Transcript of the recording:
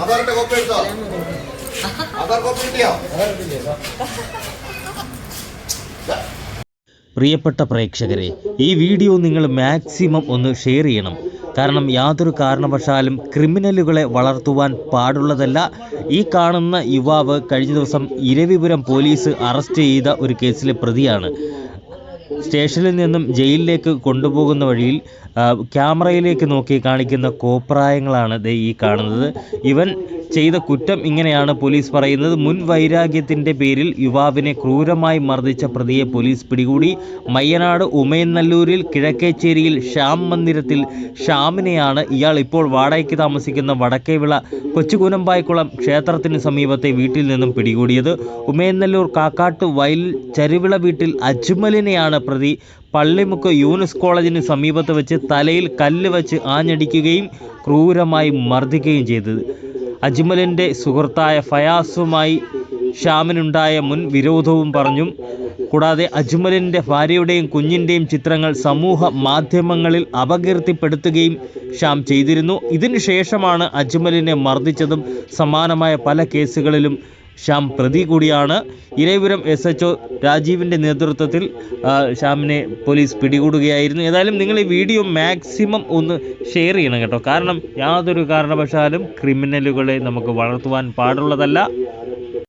ആധാറിന്റെ കോപ്പി എടുത്തോ? ആധാർ കോപ്പി കിട്ടിയോ? പ്രിയപ്പെട്ട പ്രേക്ഷകരെ ഈ വീഡിയോ നിങ്ങൾ മാക്സിമം ഒന്ന് ഷെയർ ചെയ്യണം. കാരണം യാതൊരു കാരണവശാലും ക്രിമിനലുകളെ വളർത്തുവാൻ പാടുള്ളതല്ല. ഈ കാണുന്ന യുവാവ് കഴിഞ്ഞ ദിവസം ഇരവിപുരം പോലീസ് അറസ്റ്റ് ചെയ്ത ഒരു കേസിലെ പ്രതിയാണ്. സ്റ്റേഷനിൽ നിന്നും ജയിലിലേക്ക് കൊണ്ടുപോകുന്ന വഴിയിൽ ക്യാമറയിലേക്ക് നോക്കി കാണിക്കുന്ന കോപ്രായങ്ങളാണ് ദേ ഈ കാണുന്നത്. ഇവൻ ചെയ്ത കുറ്റം ഇങ്ങനെയാണ് പോലീസ് പറയുന്നത്. മുൻ വൈരാഗ്യത്തിന്റെ പേരിൽ യുവാവിനെ ക്രൂരമായി മർദ്ദിച്ച പ്രതിയെ പോലീസ് പിടികൂടി. മയ്യനാട് ഉമയനല്ലൂരിൽ കിഴക്കേച്ചേരിയിൽ ശ്യാം മന്ദിരത്തിൽ ശ്യാമിനെയാണ് ഇയാൾ ഇപ്പോൾ വാടകയ്ക്ക് താമസിക്കുന്ന വടക്കേവിള കൊച്ചുകൂനമ്പായിക്കുളം ക്ഷേത്രത്തിന് സമീപത്തെ വീട്ടിൽ നിന്നും പിടികൂടിയത്. ഉമയനല്ലൂർ കാക്കാട്ട് വയൽ ചരുവിള വീട്ടിൽ അജ്മലിനെയാണ് പ്രതി. പള്ളിമുക്ക് യൂനിസ് കോളേജിന് സമീപത്ത് വെച്ച് തലയിൽ കല്ല് വെച്ച് ആഞ്ഞടിക്കുകയും ക്രൂരമായി മർദ്ദിക്കുകയും ചെയ്തത്. അജ്മലിന്റെ സുഹൃത്തായ ഫയാസുമായി ഷ്യാമിനുണ്ടായ മുൻ വിരോധവും പറഞ്ഞു കൂടാതെ അജ്മലിന്റെ ഭാര്യയുടെയും കുഞ്ഞിന്റെയും ചിത്രങ്ങൾ സമൂഹ മാധ്യമങ്ങളിൽ അപകീർത്തിപ്പെടുത്തുകയും ഷ്യാം ചെയ്തിരുന്നു. ഇതിനുശേഷമാണ് അജ്മലിനെ മർദ്ദിച്ചതും സമാനമായ പല കേസുകളിലും ശ്യാം പ്രതി കൂടിയാണ്. ഇരവിപുരം എസ് എച്ച് രാജീവിന്റെ നേതൃത്വത്തിൽ ഷ്യാമിനെ പോലീസ് പിടികൂടുകയായിരുന്നു. ഏതായാലും നിങ്ങൾ ഈ വീഡിയോ മാക്സിമം ഒന്ന് ഷെയർ ചെയ്യണം കേട്ടോ. കാരണം യാതൊരു കാരണവശാലും ക്രിമിനലുകളെ നമുക്ക് വളർത്തുവാൻ പാടുള്ളതല്ല.